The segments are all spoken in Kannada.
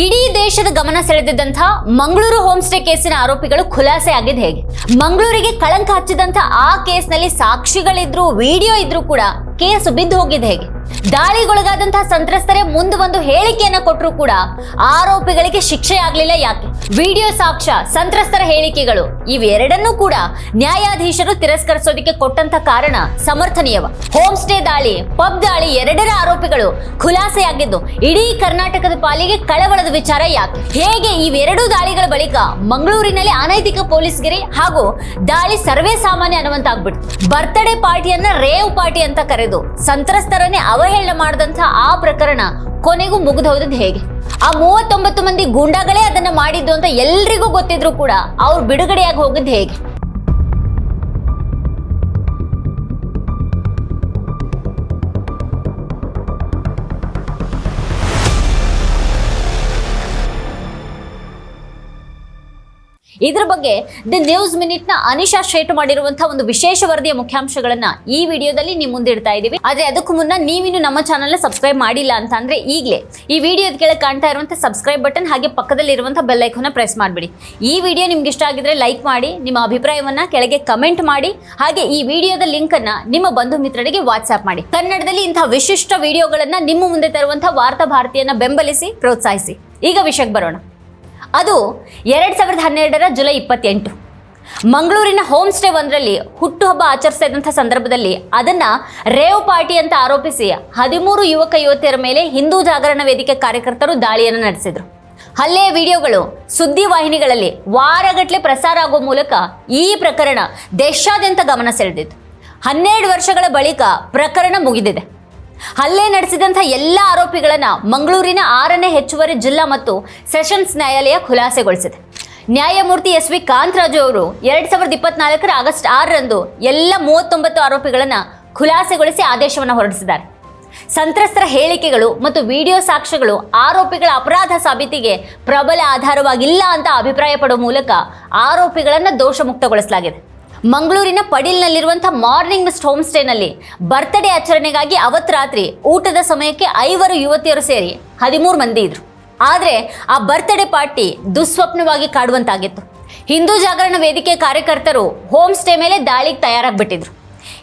ಇಡೀ ದೇಶದ ಗಮನ ಸೆಳೆದಿದ್ದಂತಹ ಮಂಗಳೂರು ಹೋಮ್ ಸ್ಟೇ ಕೇಸಿನ ಆರೋಪಿಗಳು ಖುಲಾಸೆ ಆಗಿದೆ ಹೇಗೆ? ಮಂಗಳೂರಿಗೆ ಕಳಂಕ ಹಚ್ಚಿದಂತ ಆ ಕೇಸ್ನಲ್ಲಿ ಸಾಕ್ಷಿಗಳಿದ್ರು, ವಿಡಿಯೋ ಇದ್ರೂ ಕೂಡ ಕೇಸು ಬಿದ್ದು ಹೋಗಿದೆ ಹೇಗೆ? ದಾಳಿಗೊಳಗಾದಂತಹ ಸಂತ್ರಸ್ತರೇ ಮುಂದೆ ಒಂದು ಹೇಳಿಕೆಯನ್ನ ಕೊಟ್ಟರು ಕೂಡ ಆರೋಪಿಗಳಿಗೆ ಶಿಕ್ಷೆ ಆಗ್ಲಿಲ್ಲ ಯಾಕೆ? ವಿಡಿಯೋ ಸಾಕ್ಷ್ಯ, ಸಂತ್ರಸ್ತರ ಹೇಳಿಕೆಗಳು, ಇವೆರಡನ್ನೂ ಕೂಡ ನ್ಯಾಯಾಧೀಶರು ತಿರಸ್ಕರಿಸೋದಕ್ಕೆ ಕೊಟ್ಟಂತ ಕಾರಣ ಸಮರ್ಥನೀಯವ. ಹೋಮ್ ಸ್ಟೇ ದಾಳಿ, ಪಬ್ ದಾಳಿ ಎರಡರ ಆರೋಪಿಗಳು ಖುಲಾಸೆಯಾಗಿದ್ದು, ಇಡೀ ಕರ್ನಾಟಕದ ಪಾಲಿಗೆ ಕಳವಳದ ವಿಚಾರ ಯಾಕೆ? ಹೇಗೆ ಇವೆರಡೂ ದಾಳಿಗಳ ಬಳಿಕ ಮಂಗಳೂರಿನಲ್ಲಿ ಅನೈತಿಕ ಪೊಲೀಸ್ಗಿರಿ ಹಾಗೂ ದಾಳಿ ಸರ್ವೇ ಸಾಮಾನ್ಯ ಅನ್ನುವಂತಾಗ್ಬಿಡ್ತು. ಬರ್ತ್ಡೇ ಪಾರ್ಟಿಯನ್ನ ರೇವ್ ಪಾರ್ಟಿ ಅಂತ ಕರೆದು ಸಂತ್ರಸ್ತರನ್ನೇ ಅವಹೇಳನ ಮಾಡಿದಂತ ಆ ಪ್ರಕರಣ ಕೊನೆಗೂ ಮುಗಿದ ಹೋದದ್ದು ಹೇಗೆ? ಆ ಮೂವತ್ತೊಂಬತ್ತು ಮಂದಿ ಗೂಂಡಾಗಳೇ ಅದನ್ನ ಮಾಡಿದ್ದು ಅಂತ ಎಲ್ರಿಗೂ ಗೊತ್ತಿದ್ರು ಕೂಡ ಅವ್ರು ಬಿಡುಗಡೆಯಾಗಿ ಹೋಗಿದ್ದು ಹೇಗೆ? ಇದ್ರ ಬಗ್ಗೆ ದಿ ನ್ಯೂಸ್ ಮಿನಿಟ್ನ ಅನಿಶಾ ಶೇಟ್ ಮಾಡಿರುವಂತಹ ಒಂದು ವಿಶೇಷ ವರದಿಯ ಮುಖ್ಯಾಂಶಗಳನ್ನ ಈ ವಿಡಿಯೋದಲ್ಲಿ ನೀವು ಮುಂದಿಡ್ತಾ ಇದ್ದೀವಿ ಆದ್ರೆ ಅದಕ್ಕೂ ಮುನ್ನ ನೀವಿನ್ನು ನಮ್ಮ ಚಾನಲ್ನ ಸಬ್ಸ್ಕ್ರೈಬ್ ಮಾಡಿಲ್ಲ ಅಂತ ಅಂದ್ರೆ ಈಗಲೇ ಈ ವಿಡಿಯೋದ ಕೆಳಗೆ ಕಾಣ್ತಾ ಇರುವಂತಹ ಸಬ್ಸ್ಕ್ರೈಬ್ ಬಟನ್ ಹಾಗೆ ಪಕ್ಕದಲ್ಲಿ ಇರುವಂತಹ ಬೆಲ್ ಐಕಾನ್ ಪ್ರೆಸ್ ಮಾಡಿಬಿಡಿ. ಈ ವಿಡಿಯೋ ನಿಮ್ಗೆ ಇಷ್ಟ ಆಗಿದ್ರೆ ಲೈಕ್ ಮಾಡಿ, ನಿಮ್ಮ ಅಭಿಪ್ರಾಯವನ್ನ ಕೆಳಗೆ ಕಮೆಂಟ್ ಮಾಡಿ, ಹಾಗೆ ಈ ವಿಡಿಯೋದ ಲಿಂಕ್ ಅನ್ನ ನಿಮ್ಮ ಬಂಧು ಮಿತ್ರರಿಗೆ ವಾಟ್ಸ್ಆಪ್ ಮಾಡಿ. ಕನ್ನಡದಲ್ಲಿ ಇಂತಹ ವಿಶಿಷ್ಟ ವಿಡಿಯೋಗಳನ್ನ ನಿಮ್ಮ ಮುಂದೆ ತರುವಂತಹ ವಾರ್ತಾ ಭಾರತಿಯನ್ನ ಬೆಂಬಲಿಸಿ, ಪ್ರೋತ್ಸಾಹಿಸಿ. ಈಗ ವಿಷಯಕ್ಕೆ ಬರೋಣ. ಅದು ಎರಡು ಸಾವಿರದ ಹನ್ನೆರಡರ ಜುಲೈ ಇಪ್ಪತ್ತೆಂಟು. ಮಂಗಳೂರಿನ ಹೋಮ್ ಸ್ಟೇ ಒಂದರಲ್ಲಿ ಹುಟ್ಟುಹಬ್ಬ ಆಚರಿಸ್ತಾ ಇದ್ದಂಥ ಸಂದರ್ಭದಲ್ಲಿ ಅದನ್ನು ರೇವ್ ಪಾರ್ಟಿ ಅಂತ ಆರೋಪಿಸಿ ಹದಿಮೂರು ಯುವಕ ಯುವತಿಯರ ಮೇಲೆ ಹಿಂದೂ ಜಾಗರಣ ವೇದಿಕೆ ಕಾರ್ಯಕರ್ತರು ದಾಳಿಯನ್ನು ನಡೆಸಿದರು. ಹಲ್ಲೆಯ ವಿಡಿಯೋಗಳು, ಸುದ್ದಿ ವಾಹಿನಿಗಳಲ್ಲಿ ವಾರಗಟ್ಟಲೆ ಪ್ರಸಾರ ಆಗುವ ಮೂಲಕ ಈ ಪ್ರಕರಣ ದೇಶಾದ್ಯಂತ ಗಮನ ಸೆಳೆದಿತ್ತು. ಹನ್ನೆರಡು ವರ್ಷಗಳ ಬಳಿಕ ಪ್ರಕರಣ ಮುಗಿದಿದೆ. ಹಲ್ಲೆ ನಡೆಸಿದಂಥ ಎಲ್ಲ ಆರೋಪಿಗಳನ್ನ ಮಂಗಳೂರಿನ ಆರನೇ ಹೆಚ್ಚುವರಿ ಜಿಲ್ಲಾ ಮತ್ತು ಸೆಷನ್ಸ್ ನ್ಯಾಯಾಲಯ ಖುಲಾಸೆಗೊಳಿಸಿದೆ. ನ್ಯಾಯಮೂರ್ತಿ ಎಸ್ ವಿ ಕಾಂತರಾಜು ಅವರು ಎರಡ್ ಸಾವಿರದ ಇಪ್ಪತ್ನಾಲ್ಕರ ಆಗಸ್ಟ್ ಆರರಂದು ಎಲ್ಲ ಮೂವತ್ತೊಂಬತ್ತು ಆರೋಪಿಗಳನ್ನ ಖುಲಾಸೆಗೊಳಿಸಿ ಆದೇಶವನ್ನು ಹೊರಡಿಸಿದ್ದಾರೆ. ಸಂತ್ರಸ್ತರ ಹೇಳಿಕೆಗಳು ಮತ್ತು ವಿಡಿಯೋ ಸಾಕ್ಷ್ಯಗಳು ಆರೋಪಿಗಳ ಅಪರಾಧ ಸಾಬೀತಿಗೆ ಪ್ರಬಲ ಆಧಾರವಾಗಿಲ್ಲ ಅಂತ ಅಭಿಪ್ರಾಯಪಡುವ ಮೂಲಕ ಆರೋಪಿಗಳನ್ನು ದೋಷಮುಕ್ತಗೊಳಿಸಲಾಗಿದೆ. ಮಂಗಳೂರಿನ ಪಡಿಲ್ನಲ್ಲಿರುವಂತಹ ಮಾರ್ನಿಂಗ್ ಮಿಸ್ಟ್ ಹೋಮ್ ಸ್ಟೇನಲ್ಲಿ ಬರ್ತ್ಡೇ ಆಚರಣೆಗಾಗಿ ಅವತ್ತು ರಾತ್ರಿ ಊಟದ ಸಮಯಕ್ಕೆ ಐವರು ಯುವತಿಯರು ಸೇರಿ ಹದಿಮೂರು ಮಂದಿ ಇದ್ರು. ಆದರೆ ಆ ಬರ್ತ್ಡೇ ಪಾರ್ಟಿ ದುಸ್ವಪ್ನವಾಗಿ ಕಾಡುವಂತಾಗಿತ್ತು. ಹಿಂದೂ ಜಾಗರಣ ವೇದಿಕೆ ಕಾರ್ಯಕರ್ತರು ಹೋಮ್ ಸ್ಟೇ ಮೇಲೆ ದಾಳಿಗೆ ತಯಾರಾಗ್ಬಿಟ್ಟಿದ್ರು.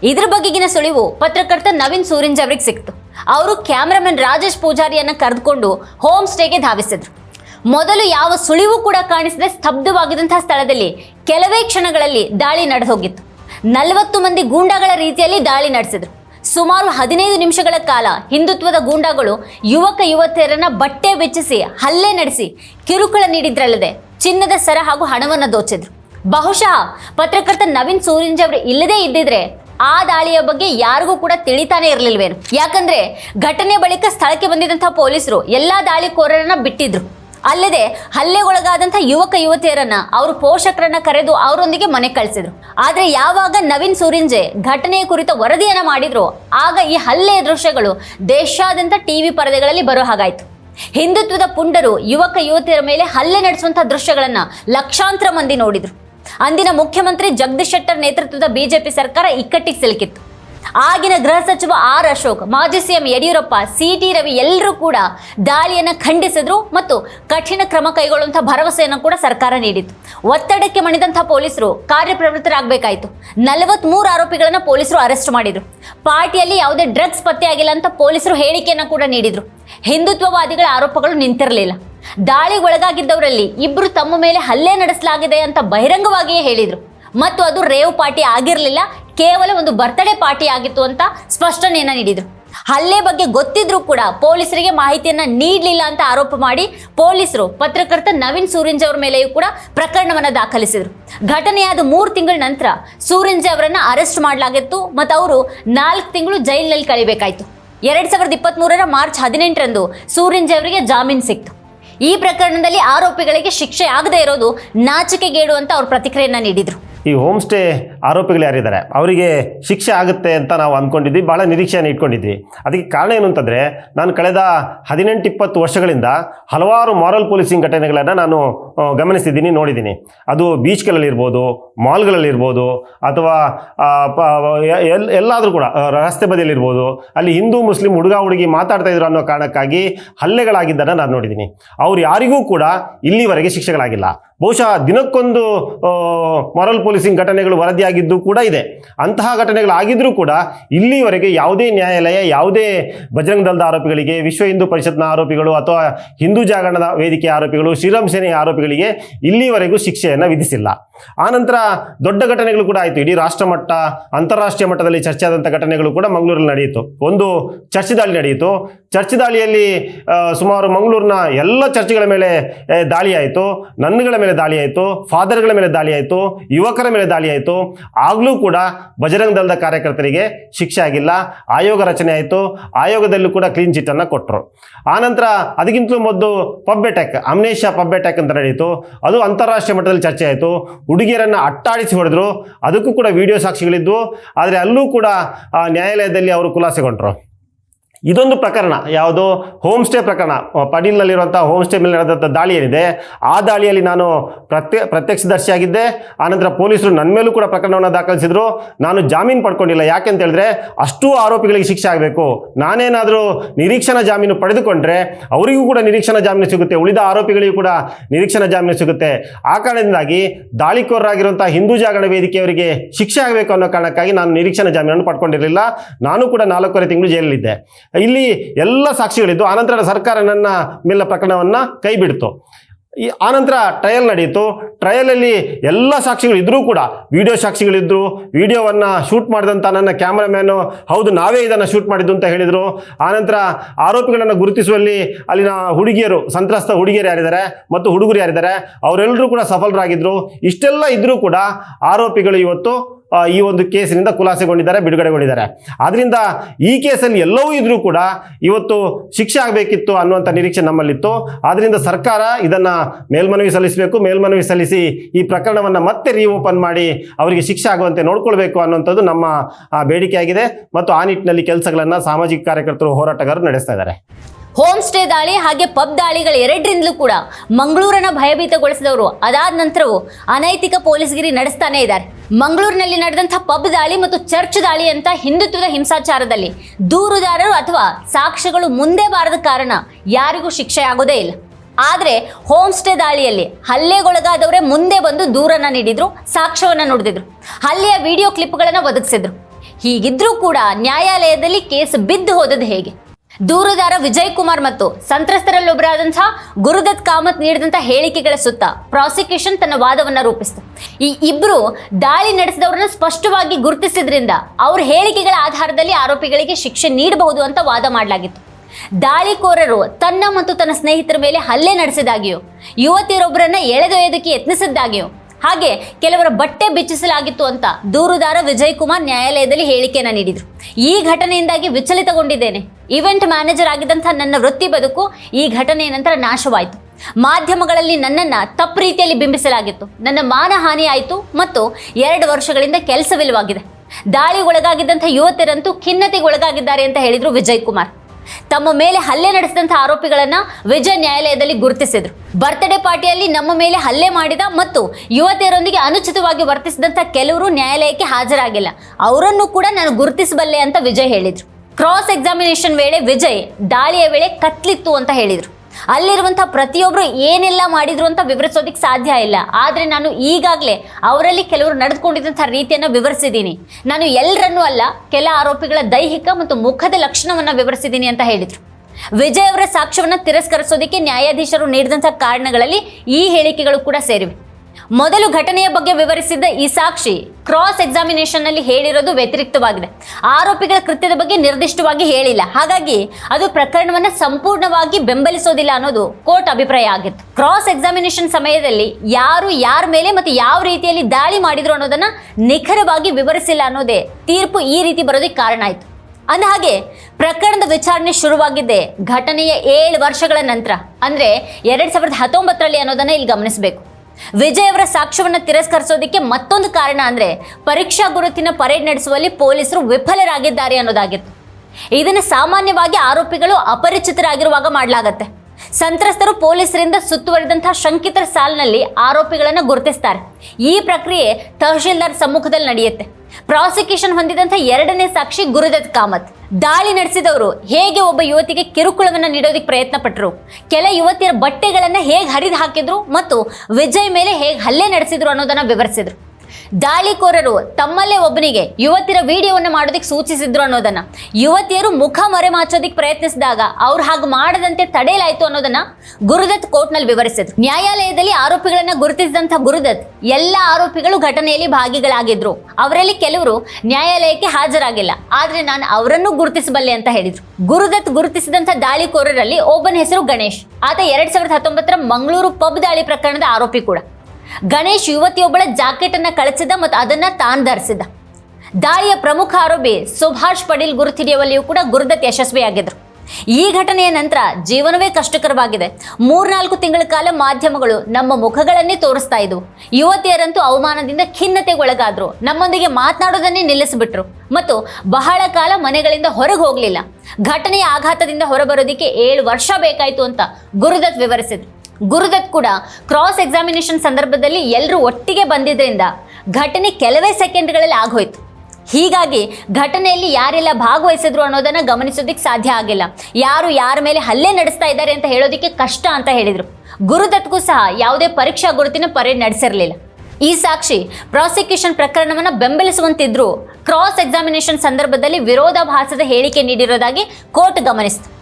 ಇದ್ರ ಬಗೆಗಿನ ಸುಳಿವು ಪತ್ರಕರ್ತ ನವೀನ್ ಸೂರಿಂಜ್ ಅವರಿಗೆ ಸಿಕ್ತು. ಅವರು ಕ್ಯಾಮ್ರಾಮನ್ ರಾಜೇಶ್ ಪೂಜಾರಿಯನ್ನ ಕರೆದುಕೊಂಡು ಹೋಮ್ ಸ್ಟೇಗೆ ಧಾವಿಸಿದ್ರು. ಮೊದಲು ಯಾವ ಸುಳಿವು ಕೂಡ ಕಾಣಿಸದೆ ಸ್ತಬ್ಧವಾಗಿದ್ದಂತಹ ಸ್ಥಳದಲ್ಲಿ ಕೆಲವೇ ಕ್ಷಣಗಳಲ್ಲಿ ದಾಳಿ ನಡೆದು ಹೋಗಿತ್ತು ನಲವತ್ತು ಮಂದಿ ಗೂಂಡಾಗಳ ರೀತಿಯಲ್ಲಿ ದಾಳಿ ನಡೆಸಿದ್ರು. ಸುಮಾರು ಹದಿನೈದು ನಿಮಿಷಗಳ ಕಾಲ ಹಿಂದುತ್ವದ ಗೂಂಡಾಗಳು ಯುವಕ ಯುವತಿಯರನ್ನ ಬಟ್ಟೆ ಬೆಚ್ಚಿಸಿ ಹಲ್ಲೆ ನಡೆಸಿ ಕಿರುಕುಳ ನೀಡಿದ್ರಲ್ಲದೆ ಚಿನ್ನದ ಸರ ಹಾಗೂ ಹಣವನ್ನು ದೋಚಿದ್ರು. ಬಹುಶಃ ಪತ್ರಕರ್ತ ನವೀನ್ ಸೂರಿಂಜ್ ಅವರು ಇಲ್ಲದೇ ಇದ್ದಿದ್ರೆ ಆ ದಾಳಿಯ ಬಗ್ಗೆ ಯಾರಿಗೂ ಕೂಡ ತಿಳಿತಾನೆ ಇರಲಿಲ್ವೇನು. ಯಾಕಂದ್ರೆ ಘಟನೆ ಬಳಿಕ ಸ್ಥಳಕ್ಕೆ ಬಂದಿದ್ದಂತಹ ಪೊಲೀಸರು ಎಲ್ಲಾ ದಾಳಿಕೋರರನ್ನ ಬಿಟ್ಟಿದ್ರು. ಅಲ್ಲದೆ ಹಲ್ಲೆಗೊಳಗಾದಂಥ ಯುವಕ ಯುವತಿಯರನ್ನ ಅವರು ಪೋಷಕರನ್ನ ಕರೆದು ಅವರೊಂದಿಗೆ ಮನೆ ಕಳಿಸಿದ್ರು. ಆದರೆ ಯಾವಾಗ ನವೀನ್ ಸೂರಿಂಜೆ ಘಟನೆಯ ಕುರಿತ ವರದಿಯನ್ನ ಮಾಡಿದ್ರು, ಆಗ ಈ ಹಲ್ಲೆಯ ದೃಶ್ಯಗಳು ದೇಶಾದ್ಯಂತ ಟಿವಿ ಪರದೆಗಳಲ್ಲಿ ಬರೋ ಹಾಗಾಯ್ತು. ಹಿಂದುತ್ವದ ಪುಂಡರು ಯುವಕ ಯುವತಿಯರ ಮೇಲೆ ಹಲ್ಲೆ ನಡೆಸುವಂತಹ ದೃಶ್ಯಗಳನ್ನ ಲಕ್ಷಾಂತರ ಮಂದಿ ನೋಡಿದ್ರು. ಅಂದಿನ ಮುಖ್ಯಮಂತ್ರಿ ಜಗದೀಶ್ ಶೆಟ್ಟರ್ ನೇತೃತ್ವದ ಬಿಜೆಪಿ ಸರ್ಕಾರ ಇಕ್ಕಟ್ಟಿಗೆ ಸಿಲುಕಿತ್ತು. ಆಗಿನ ಗೃಹ ಸಚಿವ ಆರ್ ಅಶೋಕ್, ಮಾಜಿ CM Yediyurappa C T Ravi ಎಲ್ಲರೂ ಕೂಡ ದಾಳಿಯನ್ನು ಖಂಡಿಸಿದ್ರು ಮತ್ತು ಕಠಿಣ ಕ್ರಮ ಕೈಗೊಳ್ಳುವಂತಹ ಭರವಸೆಯನ್ನು ಕೂಡ ಸರ್ಕಾರ ನೀಡಿತು ಒತ್ತಡಕ್ಕೆ ಮಣಿದಂತಹ ಪೊಲೀಸರು ಕಾರ್ಯಪ್ರವೃತ್ತರಾಗಬೇಕಾಯಿತು. ನಲವತ್ಮೂರು ಆರೋಪಿಗಳನ್ನು ಪೊಲೀಸರು ಅರೆಸ್ಟ್ ಮಾಡಿದ್ರು. ಪಾರ್ಟಿಯಲ್ಲಿ ಯಾವುದೇ ಡ್ರಗ್ಸ್ ಪತ್ತೆಯಾಗಿಲ್ಲ ಅಂತ ಪೊಲೀಸರು ಹೇಳಿಕೆಯನ್ನು ಕೂಡ ನೀಡಿದರು. ಹಿಂದುತ್ವವಾದಿಗಳ ಆರೋಪಗಳು ನಿಂತಿರಲಿಲ್ಲ. ದಾಳಿಗೊಳಗಾಗಿದ್ದವರಲ್ಲಿ ಇಬ್ಬರು ತಮ್ಮ ಮೇಲೆ ಹಲ್ಲೆ ನಡೆಸಲಾಗಿದೆ ಅಂತ ಬಹಿರಂಗವಾಗಿಯೇ ಹೇಳಿದರು. ಮತ್ತು ಅದು ರೇವ್ ಪಾರ್ಟಿ ಆಗಿರಲಿಲ್ಲ ಕೇವಲ ಒಂದು ಬರ್ತ್ಡೇ ಪಾರ್ಟಿ ಆಗಿತ್ತು ಅಂತ ಸ್ಪಷ್ಟನೆಯನ್ನು ನೀಡಿದರು. ಹಲ್ಲೆ ಬಗ್ಗೆ ಗೊತ್ತಿದ್ರೂ ಕೂಡ ಪೊಲೀಸರಿಗೆ ಮಾಹಿತಿಯನ್ನ ನೀಡಲಿಲ್ಲ ಅಂತ ಆರೋಪ ಮಾಡಿ ಪೊಲೀಸರು ಪತ್ರಕರ್ತ ನವೀನ್ ಸೂರಿಂಜ್ ಅವರ ಮೇಲೆಯೂ ಕೂಡ ಪ್ರಕರಣವನ್ನ ದಾಖಲಿಸಿದರು. ಘಟನೆಯಾದ ಮೂರು ತಿಂಗಳ ನಂತರ ಸೂರಿಂಜ್ ಅವರನ್ನು ಅರೆಸ್ಟ್ ಮಾಡಲಾಗಿತ್ತು ಮತ್ತು ಅವರು ನಾಲ್ಕು ತಿಂಗಳು ಜೈಲಿನಲ್ಲಿ ಕಳಿಬೇಕಾಯ್ತು. ಎರಡು ಸಾವಿರದ ಇಪ್ಪತ್ತ್ಮೂರರ ಮಾರ್ಚ್ ಹದಿನೆಂಟರಂದು ಸೂರಿಂಜ್ ಅವರಿಗೆ ಜಾಮೀನು ಸಿಕ್ತು. ಈ ಪ್ರಕರಣದಲ್ಲಿ ಆರೋಪಿಗಳಿಗೆ ಶಿಕ್ಷೆ ಆಗದೇ ಇರೋದು ನಾಚಿಕೆಗೇಡು ಅಂತ ಅವ್ರ ಪ್ರತಿಕ್ರಿಯೆಯನ್ನು ನೀಡಿದ್ರು. ಈ ಹೋಮ್ ಸ್ಟೇ ಆರೋಪಿಗಳು ಯಾರಿದ್ದಾರೆ? ಅವರಿಗೆ ಶಿಕ್ಷೆ ಆಗುತ್ತೆ ಅಂತ ನಾವು ಅಂದ್ಕೊಂಡಿದ್ವಿ ಭಾಳ ನಿರೀಕ್ಷೆಯನ್ನು ಇಟ್ಕೊಂಡಿದ್ವಿ. ಅದಕ್ಕೆ ಕಾರಣ ಏನು ಅಂತಂದರೆ, ನಾನು ಕಳೆದ ಹದಿನೆಂಟು ಇಪ್ಪತ್ತು ವರ್ಷಗಳಿಂದ ಹಲವಾರು ಮಾರಲ್ ಪೊಲೀಸಿಂಗ್ ಘಟನೆಗಳನ್ನು ನಾನು ಗಮನಿಸಿದ್ದೀನಿ, ನೋಡಿದ್ದೀನಿ. ಅದು ಬೀಚ್ಗಳಲ್ಲಿರ್ಬೋದು ಮಾಲ್ಗಳಲ್ಲಿರ್ಬೋದು ಅಥವಾ ಎಲ್ಲಾದರೂ ಕೂಡ ರಸ್ತೆ ಬದಿಯಲ್ಲಿರ್ಬೋದು ಅಲ್ಲಿ ಹಿಂದೂ, ಮುಸ್ಲಿಂ, ಹುಡುಗ, ಹುಡುಗಿ ಮಾತಾಡ್ತಾ ಇದ್ರು ಅನ್ನೋ ಕಾರಣಕ್ಕಾಗಿ ಹಲ್ಲೆಗಳಾಗಿದ್ದನ್ನು ನಾನು ನೋಡಿದ್ದೀನಿ. ಅವ್ರು ಯಾರಿಗೂ ಕೂಡ ಇಲ್ಲಿವರೆಗೆ ಶಿಕ್ಷೆಗಳಾಗಿಲ್ಲ. ಬಹುಶಃ ದಿನಕ್ಕೊಂದು ಮೊರಲ್ ಪೊಲೀಸಿಂಗ್ ಘಟನೆಗಳು ವರದಿಯಾಗಿದ್ದು ಕೂಡ ಇದೆ. ಅಂತಹ ಘಟನೆಗಳಾಗಿದ್ದರೂ ಕೂಡ ಇಲ್ಲಿವರೆಗೆ ಯಾವುದೇ ನ್ಯಾಯಾಲಯ, ಯಾವುದೇ ಬಜರಂಗ್ ದಳದ ಆರೋಪಿಗಳಿಗೆ, ವಿಶ್ವ ಹಿಂದೂ ಪರಿಷತ್ನ ಆರೋಪಿಗಳು ಅಥವಾ ಹಿಂದೂ ಜಾಗರಣದ ವೇದಿಕೆ ಆರೋಪಿಗಳು, ಶ್ರೀರಾಮ್ ಸೇನೆಯ ಆರೋಪಿಗಳಿಗೆ ಇಲ್ಲಿವರೆಗೂ ಶಿಕ್ಷೆಯನ್ನು ವಿಧಿಸಿಲ್ಲ. ಆನಂತರ ದೊಡ್ಡ ಘಟನೆಗಳು ಕೂಡ ಆಯಿತು. ಇಡೀ ರಾಷ್ಟ್ರ ಮಟ್ಟ ಅಂತಾರಾಷ್ಟ್ರೀಯ ಮಟ್ಟದಲ್ಲಿ ಚರ್ಚೆಯಾದಂಥ ಘಟನೆಗಳು ಕೂಡ ಮಂಗಳೂರಲ್ಲಿ ನಡೆಯಿತು. ಒಂದು ಚರ್ಚ್ ದಾಳಿ ನಡೆಯಿತು. ಚರ್ಚ್ ದಾಳಿಯಲ್ಲಿ ಸುಮಾರು ಮಂಗಳೂರಿನ ಎಲ್ಲ ಚರ್ಚ್ಗಳ ಮೇಲೆ ದಾಳಿ ಆಯಿತು. ದಾಳಿ ಆಯಿತು, ಫಾದರ್ಗಳ ಮೇಲೆ ದಾಳಿ ಆಯಿತು, ಯುವಕರ ಮೇಲೆ ದಾಳಿ ಆಯಿತು. ಆಗಲೂ ಕೂಡ ಬಜರಂಗ ದಳದ ಕಾರ್ಯಕರ್ತರಿಗೆ ಶಿಕ್ಷೆ ಆಗಿಲ್ಲ, ಆಯೋಗ ರಚನೆ ಆಯಿತು, ಆಯೋಗದಲ್ಲೂ ಕೂಡ ಕ್ಲೀನ್ ಚಿಟ್ಟನ್ನು ಕೊಟ್ಟರು ಆನಂತರ ಅದಕ್ಕಿಂತಲೂ ಮೊದಲು pub attack Amnesia pub attack ಅಂತ ನಡೆಯಿತು ಅದು ಅಂತಾರಾಷ್ಟ್ರೀಯ ಮಟ್ಟದಲ್ಲಿ ಚರ್ಚೆ ಆಯಿತು. ಹುಡುಗಿಯರನ್ನು ಅಟ್ಟಾಡಿಸಿ ಹೊಡೆದ್ರು. ಅದಕ್ಕೂ ಕೂಡ ವಿಡಿಯೋ ಸಾಕ್ಷಿಗಳಿದ್ವು. ಆದರೆ ಅಲ್ಲೂ ಕೂಡ ನ್ಯಾಯಾಲಯದಲ್ಲಿ ಅವರು ಖುಲಾಸೆಗೊಂಡರು ಇದೊಂದು ಪ್ರಕರಣ, ಯಾವುದು ಹೋಮ್ ಸ್ಟೇ ಪ್ರಕರಣ. ಪಡೀಲ್ನಲ್ಲಿರುವಂಥ ಹೋಮ್ ಸ್ಟೇ ಮೇಲೆ ನಡೆದಂಥ ದಾಳಿ ಏನಿದೆ, ಆ ದಾಳಿಯಲ್ಲಿ ನಾನು ಪ್ರತ್ಯ, ಪ್ರತ್ಯಕ್ಷದರ್ಶಿಯಾಗಿದ್ದೆ, ಆನಂತರ ಪೊಲೀಸರು ನನ್ನ ಮೇಲೂ ಕೂಡ ಪ್ರಕರಣವನ್ನು ದಾಖಲಿಸಿದ್ರು. ನಾನು ಜಾಮೀನು ಪಡ್ಕೊಂಡಿಲ್ಲ, ಯಾಕೆ ಅಂತ ಹೇಳಿದ್ರೆ ಅಷ್ಟು ಆರೋಪಿಗಳಿಗೆ ಶಿಕ್ಷೆ ಆಗಬೇಕು. ನಾನೇನಾದರೂ ನಿರೀಕ್ಷಣಾ ಜಾಮೀನು ಪಡೆದುಕೊಂಡ್ರೆ ಅವರಿಗೂ ಕೂಡ ನಿರೀಕ್ಷಣಾ ಜಾಮೀನು ಸಿಗುತ್ತೆ, ಉಳಿದ ಆರೋಪಿಗಳಿಗೂ ಕೂಡ ನಿರೀಕ್ಷಣಾ ಜಾಮೀನು ಸಿಗುತ್ತೆ. ಆ ಕಾರಣದಿಂದಾಗಿ ದಾಳಿಕೋರರಾಗಿರುವಂಥ ಹಿಂದೂ ಜಾಗರಣ ವೇದಿಕೆಯವರಿಗೆ ಶಿಕ್ಷೆ ಆಗಬೇಕು ಅನ್ನೋ ಕಾರಣಕ್ಕಾಗಿ ನಾನು ನಿರೀಕ್ಷಣಾ ಜಾಮೀನನ್ನು ಪಡ್ಕೊಂಡಿರಲಿಲ್ಲ. ನಾನು ಕೂಡ ನಾಲ್ಕೂವರೆ ತಿಂಗಳು ಜೈಲಲ್ಲಿದ್ದೆ. ಇಲ್ಲಿ ಎಲ್ಲ ಸಾಕ್ಷಿಗಳಿದ್ದು ಆನಂತರ ಸರ್ಕಾರ ನನ್ನ ಮೇಲಿನ ಪ್ರಕರಣವನ್ನು ಕೈ ಬಿಡ್ತು. ಈ ಆನಂತರ ಟ್ರಯಲ್ ನಡೆಯಿತು ಟ್ರಯಲಲ್ಲಿ ಎಲ್ಲ ಸಾಕ್ಷಿಗಳು ಇದ್ರೂ ಕೂಡ ವಿಡಿಯೋ ಸಾಕ್ಷಿಗಳಿದ್ರು ವಿಡಿಯೋವನ್ನು ಶೂಟ್ ಮಾಡಿದಂಥ ನನ್ನ ಕ್ಯಾಮ್ರಾಮ್ಯಾನು ಹೌದು, ನಾವೇ ಇದನ್ನು ಶೂಟ್ ಮಾಡಿದ್ದು ಅಂತ ಹೇಳಿದರು. ಆನಂತರ ಆರೋಪಿಗಳನ್ನು ಗುರುತಿಸುವಲ್ಲಿ ಅಲ್ಲಿನ ಹುಡುಗಿಯರು, ಸಂತ್ರಸ್ತ ಹುಡುಗಿಯರು ಯಾರಿದ್ದಾರೆ ಮತ್ತು ಹುಡುಗರು ಯಾರಿದ್ದಾರೆ, ಅವರೆಲ್ಲರೂ ಕೂಡ ಸಫಲರಾಗಿದ್ದರು ಇಷ್ಟೆಲ್ಲ ಇದ್ದರೂ ಕೂಡ ಆರೋಪಿಗಳು ಇವತ್ತು ಈ ಒಂದು ಕೇಸಿನಿಂದ ಖುಲಾಸೆಗೊಂಡಿದ್ದಾರೆ, ಬಿಡುಗಡೆಗೊಂಡಿದ್ದಾರೆ. ಆದ್ರಿಂದ ಈ ಕೇಸಲ್ಲಿ ಎಲ್ಲವೂ ಇದ್ರೂ ಕೂಡ ಇವತ್ತು ಶಿಕ್ಷೆ ಆಗಬೇಕಿತ್ತು ಅನ್ನುವಂಥ ನಿರೀಕ್ಷೆ ನಮ್ಮಲ್ಲಿತ್ತು. ಆದ್ರಿಂದ ಸರ್ಕಾರ ಇದನ್ನು ಮೇಲ್ಮನವಿ ಸಲ್ಲಿಸಬೇಕು, ಮೇಲ್ಮನವಿ ಸಲ್ಲಿಸಿ ಈ ಪ್ರಕರಣವನ್ನು ಮತ್ತೆ ರೀಓಪನ್ ಮಾಡಿ ಅವರಿಗೆ ಶಿಕ್ಷೆ ಆಗುವಂತೆ ನೋಡ್ಕೊಳ್ಬೇಕು ಅನ್ನುವಂಥದ್ದು ನಮ್ಮ ಬೇಡಿಕೆಯಾಗಿದೆ. ಮತ್ತು ಆ ನಿಟ್ಟಿನಲ್ಲಿ ಕೆಲಸಗಳನ್ನು ಸಾಮಾಜಿಕ ಕಾರ್ಯಕರ್ತರು, ಹೋರಾಟಗಾರರು ನಡೆಸ್ತಾ ಇದ್ದಾರೆ. ಹೋಮ್ ಸ್ಟೇ ದಾಳಿ ಹಾಗೆ ಪಬ್ ದಾಳಿಗಳು ಎರಡರಿಂದಲೂ ಕೂಡ ಮಂಗಳೂರನ್ನ ಭಯಭೀತಗೊಳಿಸಿದವರು. ಅದಾದ ನಂತರವೂ ಅನೈತಿಕ ಪೊಲೀಸ್ಗಿರಿ ನಡೆಸ್ತಾನೆ ಇದ್ದಾರೆ. ಮಂಗಳೂರಿನಲ್ಲಿ ನಡೆದಂಥ ಪಬ್ ದಾಳಿ ಮತ್ತು ಚರ್ಚ್ ದಾಳಿ ಅಂತ ಹಿಂದುತ್ವದ ಹಿಂಸಾಚಾರದಲ್ಲಿ ದೂರುದಾರರು ಅಥವಾ ಸಾಕ್ಷ್ಯಗಳು ಮುಂದೆ ಬಾರದ ಕಾರಣ ಯಾರಿಗೂ ಶಿಕ್ಷೆ ಆಗೋದೇ ಇಲ್ಲ. ಆದರೆ ಹೋಮ್ ಸ್ಟೇ ದಾಳಿಯಲ್ಲಿ ಹಲ್ಲೆಗೊಳಗಾದವರೇ ಮುಂದೆ ಬಂದು ದೂರನ್ನು ನೀಡಿದ್ರು, ಸಾಕ್ಷ್ಯವನ್ನು ನುಡಿದಿದ್ರು, ಹಲ್ಲೆಯ ವಿಡಿಯೋ ಕ್ಲಿಪ್ಗಳನ್ನು ಒದಗಿಸಿದ್ರು. ಹೀಗಿದ್ರೂ ಕೂಡ ನ್ಯಾಯಾಲಯದಲ್ಲಿ ಕೇಸ್ ಬಿದ್ದು ಹೋದದ್ದು ಹೇಗೆ? ದೂರುದಾರ ವಿಜಯ್ ಕುಮಾರ್ ಮತ್ತು ಸಂತ್ರಸ್ತರಲ್ಲೊಬ್ಬರಾದಂತಹ ಗುರುದತ್ ಕಾಮತ್ ನೀಡಿದಂತಹ ಹೇಳಿಕೆಗಳ ಸುತ್ತ ಪ್ರಾಸಿಕ್ಯೂಷನ್ ತನ್ನ ವಾದವನ್ನ ರೂಪಿಸಿತು. ಈ ಇಬ್ರು ದಾಳಿ ನಡೆಸಿದವರನ್ನ ಸ್ಪಷ್ಟವಾಗಿ ಗುರುತಿಸಿದ್ರಿಂದ ಅವ್ರ ಹೇಳಿಕೆಗಳ ಆಧಾರದಲ್ಲಿ ಆರೋಪಿಗಳಿಗೆ ಶಿಕ್ಷೆ ನೀಡಬಹುದು ಅಂತ ವಾದ ಮಾಡಲಾಗಿತ್ತು. ದಾಳಿಕೋರರು ತನ್ನ ಮತ್ತು ತನ್ನ ಸ್ನೇಹಿತರ ಮೇಲೆ ಹಲ್ಲೆ ನಡೆಸಿದಾಗಿಯೂ, ಯುವತಿಯರೊಬ್ಬರನ್ನ ಎಳೆದೊಯ್ಯೋದಕ್ಕೆ ಯತ್ನಿಸಿದ್ದಾಗಿಯೂ ಹಾಗೆ ಕೆಲವರ ಬಟ್ಟೆ ಬಿಚ್ಚಿಸಲಾಗಿತ್ತು ಅಂತ ದೂರುದಾರ ವಿಜಯ್ ಕುಮಾರ್ ನ್ಯಾಯಾಲಯದಲ್ಲಿ ಹೇಳಿಕೆಯನ್ನು ನೀಡಿದರು. ಈ ಘಟನೆಯಿಂದಾಗಿ ವಿಚಲಿತಗೊಂಡಿದ್ದೇನೆ. ಇವೆಂಟ್ ಮ್ಯಾನೇಜರ್ ಆಗಿದ್ದಂಥ ನನ್ನ ವೃತ್ತಿ ಬದುಕು ಈ ಘಟನೆಯ ನಂತರ ನಾಶವಾಯಿತು. ಮಾಧ್ಯಮಗಳಲ್ಲಿ ನನ್ನನ್ನು ತಪ್ಪು ರೀತಿಯಲ್ಲಿ ಬಿಂಬಿಸಲಾಗಿತ್ತು. ನನ್ನ ಮಾನಹಾನಿಯಾಯಿತು ಮತ್ತು ಎರಡು ವರ್ಷಗಳಿಂದ ಕೆಲಸವಿಲ್ಲವಾಗಿದೆ. ದಾಳಿಗೊಳಗಾಗಿದ್ದಂಥ ಯುವತಿಯರಂತೂ ಖಿನ್ನತೆಗೆ ಒಳಗಾಗಿದ್ದಾರೆ ಅಂತ ಹೇಳಿದರು ವಿಜಯ್ ಕುಮಾರ್ ತಮ್ಮ ಮೇಲೆ ಹಲ್ಲೆ ನಡೆಸಿದಂಥ ಆರೋಪಿಗಳನ್ನ ವಿಜಯ ನ್ಯಾಯಾಲಯದಲ್ಲಿ ಗುರುತಿಸಿದ್ರು. ಬರ್ತ್ಡೇ ಪಾರ್ಟಿಯಲ್ಲಿ ನಮ್ಮ ಮೇಲೆ ಹಲ್ಲೆ ಮಾಡಿದ ಮತ್ತು ಯುವತಿಯರೊಂದಿಗೆ ಅನುಚಿತವಾಗಿ ವರ್ತಿಸಿದಂಥ ಕೆಲವರು ನ್ಯಾಯಾಲಯಕ್ಕೆ ಹಾಜರಾಗಿಲ್ಲ. ಅವರನ್ನು ಕೂಡ ನಾನು ಗುರುತಿಸಬಲ್ಲೆ ಅಂತ ವಿಜಯ್ ಹೇಳಿದ್ರು. ಕ್ರಾಸ್ ಎಕ್ಸಾಮಿನೇಷನ್ ವೇಳೆ ವಿಜಯ್ ದಾಳಿಯ ವೇಳೆ ಕತ್ಲಿತ್ತು ಅಂತ ಹೇಳಿದ್ರು. ಅಲ್ಲಿರುವಂಥ ಪ್ರತಿಯೊಬ್ಬರು ಏನೆಲ್ಲ ಮಾಡಿದ್ರು ಅಂತ ವಿವರಿಸೋದಕ್ಕೆ ಸಾಧ್ಯ ಇಲ್ಲ. ಆದರೆ ನಾನು ಈಗಾಗಲೇ ಅವರಲ್ಲಿ ಕೆಲವರು ನಡೆದುಕೊಂಡಿದ್ದಂಥ ರೀತಿಯನ್ನು ವಿವರಿಸಿದ್ದೀನಿ. ನಾನು ಎಲ್ಲರನ್ನೂ ಅಲ್ಲ, ಕೆಲ ಆರೋಪಿಗಳ ದೈಹಿಕ ಮತ್ತು ಮುಖದ ಲಕ್ಷಣವನ್ನು ವಿವರಿಸಿದ್ದೀನಿ ಅಂತ ಹೇಳಿದರು. ವಿಜಯ್ ಅವರ ಸಾಕ್ಷ್ಯವನ್ನು ತಿರಸ್ಕರಿಸೋದಕ್ಕೆ ನ್ಯಾಯಾಧೀಶರು ನೀಡಿದಂಥ ಕಾರಣಗಳಲ್ಲಿ ಈ ಹೇಳಿಕೆಗಳು ಕೂಡ ಸೇರಿವೆ. ಮೊದಲು ಘಟನೆಯ ಬಗ್ಗೆ ವಿವರಿಸಿದ್ದ ಈ ಸಾಕ್ಷಿ ಕ್ರಾಸ್ ಎಕ್ಸಾಮಿನೇಷನ್ನಲ್ಲಿ ಹೇಳಿರೋದು ವ್ಯತಿರಿಕ್ತವಾಗಿದೆ. ಆರೋಪಿಗಳ ಕೃತ್ಯದ ಬಗ್ಗೆ ನಿರ್ದಿಷ್ಟವಾಗಿ ಹೇಳಿಲ್ಲ. ಹಾಗಾಗಿ ಅದು ಪ್ರಕರಣವನ್ನ ಸಂಪೂರ್ಣವಾಗಿ ಬೆಂಬಲಿಸೋದಿಲ್ಲ ಅನ್ನೋದು ಕೋರ್ಟ್ ಅಭಿಪ್ರಾಯ ಆಗಿತ್ತು. ಕ್ರಾಸ್ ಎಕ್ಸಾಮಿನೇಷನ್ ಸಮಯದಲ್ಲಿ ಯಾರು ಯಾರ ಮೇಲೆ ಮತ್ತೆ ಯಾವ ರೀತಿಯಲ್ಲಿ ದಾಳಿ ಮಾಡಿದ್ರು ಅನ್ನೋದನ್ನ ನಿಖರವಾಗಿ ವಿವರಿಸಿಲ್ಲ ಅನ್ನೋದೇ ತೀರ್ಪು ಈ ರೀತಿ ಬರೋದಕ್ಕೆ ಕಾರಣ ಆಯಿತು. ಅಂದ ಹಾಗೆ ಪ್ರಕರಣದ ವಿಚಾರಣೆ ಶುರುವಾಗಿದ್ದೆ ಘಟನೆಯ ಏಳು ವರ್ಷಗಳ ನಂತರ. ಅಂದ್ರೆ ಎರಡ್ ಸಾವಿರದ ಹತ್ತೊಂಬತ್ತರಲ್ಲಿ ಅನ್ನೋದನ್ನ ಇಲ್ಲಿ ಗಮನಿಸಬೇಕು. ವಿಜಯ್ ಅವರ ಸಾಕ್ಷ್ಯವನ್ನು ತಿರಸ್ಕರಿಸೋದಕ್ಕೆ ಮತ್ತೊಂದು ಕಾರಣ ಅಂದರೆ ಪರೀಕ್ಷಾ ಗುರುತಿನ ಪರೇಡ್ ನಡೆಸುವಲ್ಲಿ ಪೊಲೀಸರು ವಿಫಲರಾಗಿದ್ದಾರೆ ಅನ್ನೋದಾಗಿತ್ತು. ಇದನ್ನು ಸಾಮಾನ್ಯವಾಗಿ ಆರೋಪಿಗಳು ಅಪರಿಚಿತರಾಗಿರುವಾಗ ಮಾಡಲಾಗತ್ತೆ. ಸಂತ್ರಸ್ತರು ಪೊಲೀಸರಿಂದ ಸುತ್ತುವರಿದಂತಹ ಶಂಕಿತರ ಸಾಲಿನಲ್ಲಿ ಆರೋಪಿಗಳನ್ನು ಗುರುತಿಸ್ತಾರೆ. ಈ ಪ್ರಕ್ರಿಯೆ ತಹಶೀಲ್ದಾರ್ ಸಮ್ಮುಖದಲ್ಲಿ ನಡೆಯುತ್ತೆ. ಪ್ರಾಸಿಕ್ಯೂಷನ್ ಹೊಂದಿದಂಥ ಎರಡನೇ ಸಾಕ್ಷಿ ಗುರುದತ್ ಕಾಮತ್. ದಾಳಿ ನಡೆಸಿದವರು ಹೇಗೆ ಒಬ್ಬ ಯುವತಿಗೆ ಕಿರುಕುಳವನ್ನು ನೀಡೋದಕ್ಕೆ ಪ್ರಯತ್ನ ಪಟ್ಟರು ಕೆಲ ಯುವತಿಯರ ಬಟ್ಟೆಗಳನ್ನು ಹೇಗೆ ಹರಿದು ಹಾಕಿದ್ರು ಮತ್ತು ವಿಜಯ್ ಮೇಲೆ ಹೇಗೆ ಹಲ್ಲೆ ನಡೆಸಿದ್ರು ಅನ್ನೋದನ್ನು ವಿವರಿಸಿದ್ರು. ದಾಳಿಕೋರರು ತಮ್ಮಲ್ಲೇ ಒಬ್ಬನಿಗೆ ಯುವತಿಯರ ವಿಡಿಯೋವನ್ನು ಮಾಡೋದಕ್ಕೆ ಸೂಚಿಸಿದ್ರು ಅನ್ನೋದನ್ನ. ಯುವತಿಯರು ಮುಖ ಮರೆಮಾಚೋದಕ್ಕೆ ಪ್ರಯತ್ನಿಸಿದಾಗ ಅವ್ರು ಹಾಗೆ ಮಾಡದಂತೆ ತಡೆಯಲಾಯಿತು ಅನ್ನೋದನ್ನ ಗುರುದತ್ ಕೋರ್ಟ್ನಲ್ಲಿ ವಿವರಿಸಿದ್ರು. ನ್ಯಾಯಾಲಯದಲ್ಲಿ ಆರೋಪಿಗಳನ್ನ ಗುರುತಿಸಿದಂಥ ಗುರುದತ್ ಎಲ್ಲ ಆರೋಪಿಗಳು ಘಟನೆಯಲ್ಲಿ ಭಾಗಿಗಳಾಗಿದ್ರು. ಅವರಲ್ಲಿ ಕೆಲವರು ನ್ಯಾಯಾಲಯಕ್ಕೆ ಹಾಜರಾಗಿಲ್ಲ. ಆದ್ರೆ ನಾನು ಅವರನ್ನು ಗುರುತಿಸಬಲ್ಲೆ ಅಂತ ಹೇಳಿದ್ರು. ಗುರುದತ್ ಗುರುತಿಸಿದಂಥ ದಾಳಿಕೋರರಲ್ಲಿ ಒಬ್ಬನ ಹೆಸರು ಗಣೇಶ್. ಆತ ಎರಡ್ ಸಾವಿರದ ಹತ್ತೊಂಬತ್ತರ ಮಂಗಳೂರು ಪಬ್ ದಾಳಿ ಪ್ರಕರಣದ ಆರೋಪಿ ಕೂಡ. ಗಣೇಶ್ ಯುವತಿಯೊಬ್ಬಳ ಜಾಕೆಟ್ ಅನ್ನ ಕಳಚಿದ ಮತ್ತು ಅದನ್ನ ತಾನು ಧರಿಸಿದ. ದಾಳಿಯ ಪ್ರಮುಖ ಆರೋಪಿ ಸುಭಾಷ್ ಪಡೀಲ್ ಗುರುತಿಡಿಯುವಲ್ಲಿಯೂ ಕೂಡ ಗುರುದತ್ ಯಶಸ್ವಿಯಾಗಿದ್ರು. ಈ ಘಟನೆಯ ನಂತರ ಜೀವನವೇ ಕಷ್ಟಕರವಾಗಿದೆ. ಮೂರ್ನಾಲ್ಕು ತಿಂಗಳ ಕಾಲ ಮಾಧ್ಯಮಗಳು ನಮ್ಮ ಮುಖಗಳನ್ನೇ ತೋರಿಸ್ತಾ ಇದ್ವು. ಯುವತಿಯರಂತೂ ಅವಮಾನದಿಂದ ಖಿನ್ನತೆಗೊಳಗಾದ್ರು. ನಮ್ಮೊಂದಿಗೆ ಮಾತನಾಡೋದನ್ನೇ ನಿಲ್ಲಿಸಿಬಿಟ್ರು. ಮತ್ತು ಬಹಳ ಕಾಲ ಮನೆಗಳಿಂದ ಹೊರಗೆ ಹೋಗಲಿಲ್ಲ. ಘಟನೆಯ ಆಘಾತದಿಂದ ಹೊರಬರೋದಿಕ್ಕೆ ಏಳು ವರ್ಷ ಬೇಕಾಯಿತು ಅಂತ ಗುರುದತ್ ವಿವರಿಸಿದ್ರು. ಗುರುದತ್ ಕೂಡ ಕ್ರಾಸ್ ಎಕ್ಸಾಮಿನೇಷನ್ ಸಂದರ್ಭದಲ್ಲಿ ಎಲ್ಲರೂ ಒಟ್ಟಿಗೆ ಬಂದಿದ್ದರಿಂದ ಘಟನೆ ಕೆಲವೇ ಸೆಕೆಂಡ್ಗಳಲ್ಲಿ ಆಗೋಯ್ತು. ಹೀಗಾಗಿ ಘಟನೆಯಲ್ಲಿ ಯಾರೆಲ್ಲ ಭಾಗವಹಿಸಿದ್ರು ಅನ್ನೋದನ್ನು ಗಮನಿಸೋದಕ್ಕೆ ಸಾಧ್ಯ ಆಗಿಲ್ಲ. ಯಾರು ಯಾರ ಮೇಲೆ ಹಲ್ಲೆ ನಡೆಸ್ತಾ ಇದ್ದಾರೆ ಅಂತ ಹೇಳೋದಕ್ಕೆ ಕಷ್ಟ ಅಂತ ಹೇಳಿದರು. ಗುರುದತ್ಗೂ ಸಹ ಯಾವುದೇ ಪರೀಕ್ಷಾ ಗುರುತಿನ ಪರೇಡ್ ನಡೆಸಿರಲಿಲ್ಲ. ಈ ಸಾಕ್ಷಿ ಪ್ರಾಸಿಕ್ಯೂಷನ್ ಪ್ರಕರಣವನ್ನು ಬೆಂಬಲಿಸುವಂತಿದ್ರು ಕ್ರಾಸ್ ಎಕ್ಸಾಮಿನೇಷನ್ ಸಂದರ್ಭದಲ್ಲಿ ವಿರೋಧಾಭಾಸದ ಹೇಳಿಕೆ ನೀಡಿರೋದಾಗಿ ಕೋರ್ಟ್ ಗಮನಿಸಿತು.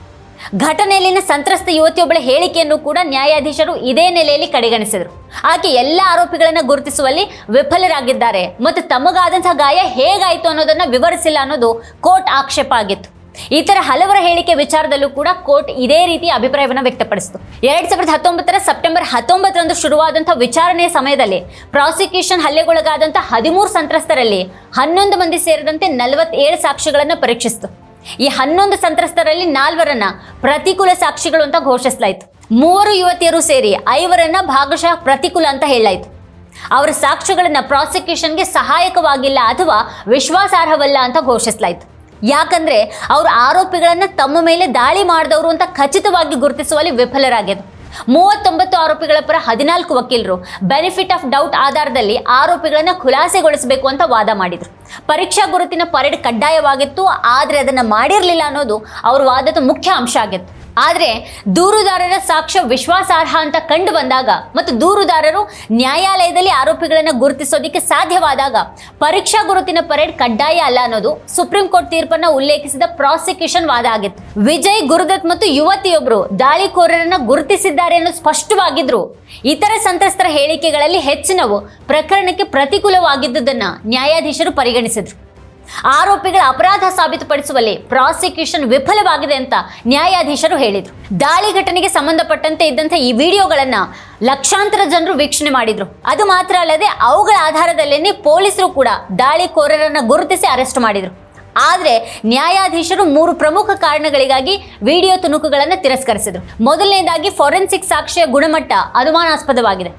ಘಟನೆಯಲ್ಲಿನ ಸಂತ್ರಸ್ತ ಯುವತಿಯೊಬ್ಬಳ ಹೇಳಿಕೆಯನ್ನು ಕೂಡ ನ್ಯಾಯಾಧೀಶರು ಇದೇ ನೆಲೆಯಲ್ಲಿ ಕಡೆಗಣಿಸಿದರು. ಆಕೆ ಎಲ್ಲ ಆರೋಪಿಗಳನ್ನು ಗುರುತಿಸುವಲ್ಲಿ ವಿಫಲರಾಗಿದ್ದಾರೆ. ಮತ್ತು ತಮಗಾದಂತಹ ಗಾಯ ಹೇಗಾಯಿತು ಅನ್ನೋದನ್ನ ವಿವರಿಸಿಲ್ಲ ಅನ್ನೋದು ಕೋರ್ಟ್ ಆಕ್ಷೇಪ ಆಗಿತ್ತು. ಈ ತರ ಹಲವರ ಹೇಳಿಕೆ ವಿಚಾರದಲ್ಲೂ ಕೂಡ ಕೋರ್ಟ್ ಇದೇ ರೀತಿ ಅಭಿಪ್ರಾಯವನ್ನು ವ್ಯಕ್ತಪಡಿಸಿತು. ಎರಡ್ ಸಾವಿರದ ಹತ್ತೊಂಬತ್ತರ ಸೆಪ್ಟೆಂಬರ್ ಹತ್ತೊಂಬತ್ತರಂದು ಶುರುವಾದಂತಹ ವಿಚಾರಣೆಯ ಸಮಯದಲ್ಲಿ ಪ್ರಾಸಿಕ್ಯೂಷನ್ ಹಲ್ಲೆಗೊಳಗಾದಂತಹ ಹದಿಮೂರು ಸಂತ್ರಸ್ತರಲ್ಲಿ ಹನ್ನೊಂದು ಮಂದಿ ಸೇರಿದಂತೆ ನಲವತ್ತೇಳು ಸಾಕ್ಷಿಗಳನ್ನು ಪರೀಕ್ಷಿಸಿತು. ಈ ಹನ್ನೊಂದು ಸಂತ್ರಸ್ತರಲ್ಲಿ ನಾಲ್ವರನ್ನ ಪ್ರತಿಕೂಲ ಸಾಕ್ಷಿಗಳು ಅಂತ ಘೋಷಿಸಲಾಯಿತು. ಮೂವರು ಯುವತಿಯರು ಸೇರಿ ಐವರನ್ನ ಭಾಗಶಃ ಪ್ರತಿಕೂಲ ಅಂತ ಹೇಳಲಾಯಿತು. ಅವರ ಸಾಕ್ಷ್ಯಗಳನ್ನ ಪ್ರಾಸಿಕ್ಯೂಷನ್ಗೆ ಸಹಾಯಕವಾಗಿಲ್ಲ ಅಥವಾ ವಿಶ್ವಾಸಾರ್ಹವಲ್ಲ ಅಂತ ಘೋಷಿಸಲಾಯಿತು. ಯಾಕಂದ್ರೆ ಅವರು ಆರೋಪಿಗಳನ್ನ ತಮ್ಮ ಮೇಲೆ ದಾಳಿ ಮಾಡಿದವರು ಅಂತ ಖಚಿತವಾಗಿ ಗುರುತಿಸುವಲ್ಲಿ ವಿಫಲರಾಗಿದ್ದು ಮೂವತ್ತೊಂಬತ್ತು ಆರೋಪಿಗಳ ಪರ ಹದಿನಾಲ್ಕು ವಕೀಲರು ಬೆನಿಫಿಟ್ ಆಫ್ ಡೌಟ್ ಆಧಾರದಲ್ಲಿ ಆರೋಪಿಗಳನ್ನ ಖುಲಾಸೆಗೊಳಿಸಬೇಕು ಅಂತ ವಾದ ಮಾಡಿದ್ರು. ಪರೀಕ್ಷಾ ಗುರುತಿನ ಪರೇಡ್ ಕಡ್ಡಾಯವಾಗಿತ್ತು, ಆದರೆ ಅದನ್ನ ಮಾಡಿರಲಿಲ್ಲ ಅನ್ನೋದು ಅವ್ರ ವಾದದ ಮುಖ್ಯ ಅಂಶ ಆಗಿತ್ತು. ಆದರೆ ದೂರುದಾರರ ಸಾಕ್ಷ್ಯ ವಿಶ್ವಾಸಾರ್ಹ ಅಂತ ಕಂಡು ಬಂದಾಗ ಮತ್ತು ದೂರುದಾರರು ನ್ಯಾಯಾಲಯದಲ್ಲಿ ಆರೋಪಿಗಳನ್ನು ಗುರುತಿಸೋದಕ್ಕೆ ಸಾಧ್ಯವಾದಾಗ ಪರೀಕ್ಷಾ ಗುರುತಿನ ಪರೇಡ್ ಕಡ್ಡಾಯ ಅಲ್ಲ ಅನ್ನೋದು ಸುಪ್ರೀಂ ಕೋರ್ಟ್ ತೀರ್ಪನ್ನು ಉಲ್ಲೇಖಿಸಿದ ಪ್ರಾಸಿಕ್ಯೂಷನ್ ವಾದ ಆಗಿತ್ತು. ವಿಜಯ್, ಗುರುದತ್ ಮತ್ತು ಯುವತಿಯೊಬ್ಬರು ದಾಳಿಕೋರರನ್ನು ಗುರುತಿಸಿದ್ದಾರೆ ಅನ್ನೋದು ಸ್ಪಷ್ಟವಾಗಿದ್ರು. ಇತರ ಸಂತ್ರಸ್ತರ ಹೇಳಿಕೆಗಳಲ್ಲಿ ಹೆಚ್ಚಿನವು ಪ್ರಕರಣಕ್ಕೆ ಪ್ರತಿಕೂಲವಾಗಿದ್ದುದನ್ನು ನ್ಯಾಯಾಧೀಶರು ಪರಿಗಣಿಸಿದ್ರು. ಆರೋಪಿಗಳ ಅಪರಾಧ ಸಾಬೀತುಪಡಿಸುವಲ್ಲಿ ಪ್ರಾಸಿಕ್ಯೂಷನ್ ವಿಫಲವಾಗಿದೆ ಅಂತ ನ್ಯಾಯಾಧೀಶರು ಹೇಳಿದರು. ದಾಳಿ ಘಟನೆಗೆ ಸಂಬಂಧಪಟ್ಟಂತೆ ಇದ್ದಂಥ ಈ ವಿಡಿಯೋಗಳನ್ನು ಲಕ್ಷಾಂತರ ಜನರು ವೀಕ್ಷಣೆ ಮಾಡಿದ್ರು. ಅದು ಮಾತ್ರ ಅಲ್ಲದೆ ಅವುಗಳ ಆಧಾರದಲ್ಲೇನೆ ಪೊಲೀಸರು ಕೂಡ ದಾಳಿಕೋರರನ್ನ ಗುರುತಿಸಿ ಅರೆಸ್ಟ್ ಮಾಡಿದ್ರು. ಆದರೆ ನ್ಯಾಯಾಧೀಶರು ಮೂರು ಪ್ರಮುಖ ಕಾರಣಗಳಿಗಾಗಿ ವಿಡಿಯೋ ತುಣುಕುಗಳನ್ನು ತಿರಸ್ಕರಿಸಿದರು. ಮೊದಲನೇದಾಗಿ ಫೋರೆನ್ಸಿಕ್ ಸಾಕ್ಷಿಯ ಗುಣಮಟ್ಟ ಅನುಮಾನಾಸ್ಪದವಾಗಿದೆ.